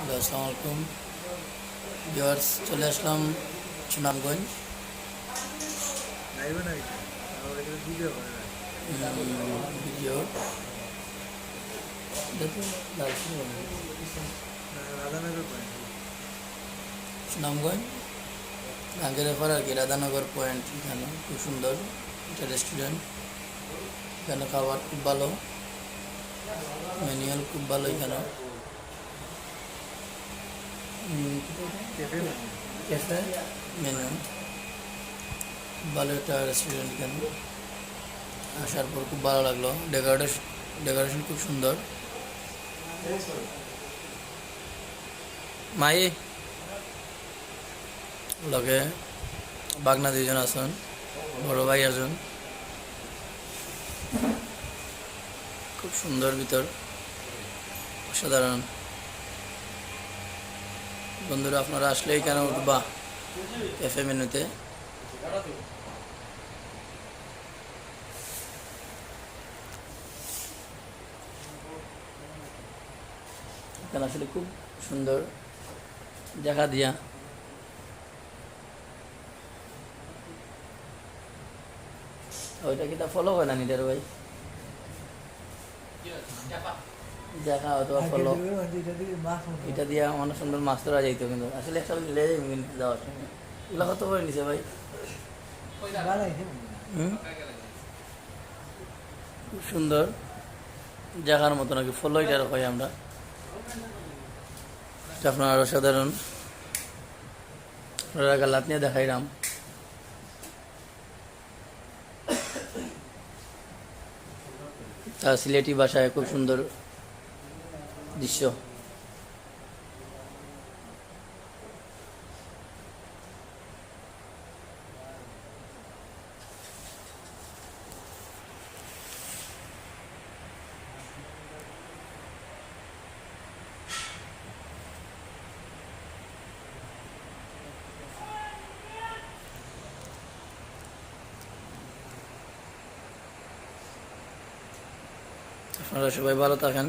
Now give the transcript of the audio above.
আসসালামু আলাইকুম। ভিউয়ার্স চলে আসলাম সুনামগঞ্জ। ভিডিও সুনামগঞ্জ আগের ব্যাপার আর কি রাধানগর পয়েন্ট এখানে। খুব সুন্দর এটা রেস্টুরেন্ট এখানে খাবার খুব ভালো। ম্যানুয়াল খুব ভালো এখানে। ক্যাফে মেনু ভালো একটা রেস্টুরেন্ট এখানে আসার পর খুব ভালো লাগল ডেকোরেশন ডেকোরেশন খুব সুন্দর মাই লগে বাগনা দুইজন আছেন বড় ভাই আছেন খুব সুন্দর ভিতর, অসাধারণ। বন্ধুরা, আপনারা আসলে এখানে উঠবা ক্যাফে মেনুতে এখানে আসলে খুব সুন্দর দেখা দিয়া। ওইটা কি তা ফলো হয় না নিটার ভাই? জায়গা অথবা ফলো এটা দিয়ে অনেক সুন্দর মাছ ধরা যাইতো কিন্তু। আসলে একটা লে কিন্তু যাওয়ার সময়। এগুলো কত করে নিছে ভাই? খুব সুন্দর। জায়গার মতো নাকি। ফলো এটা হয় আমরা? এটা আপনার আরও সাধারণ। গালাত নিয়ে দেখাইলাম। তা সিলেটি ভাষায় খুব সুন্দর দৃশ্য আপনারা সবাই ভালো থাকেন।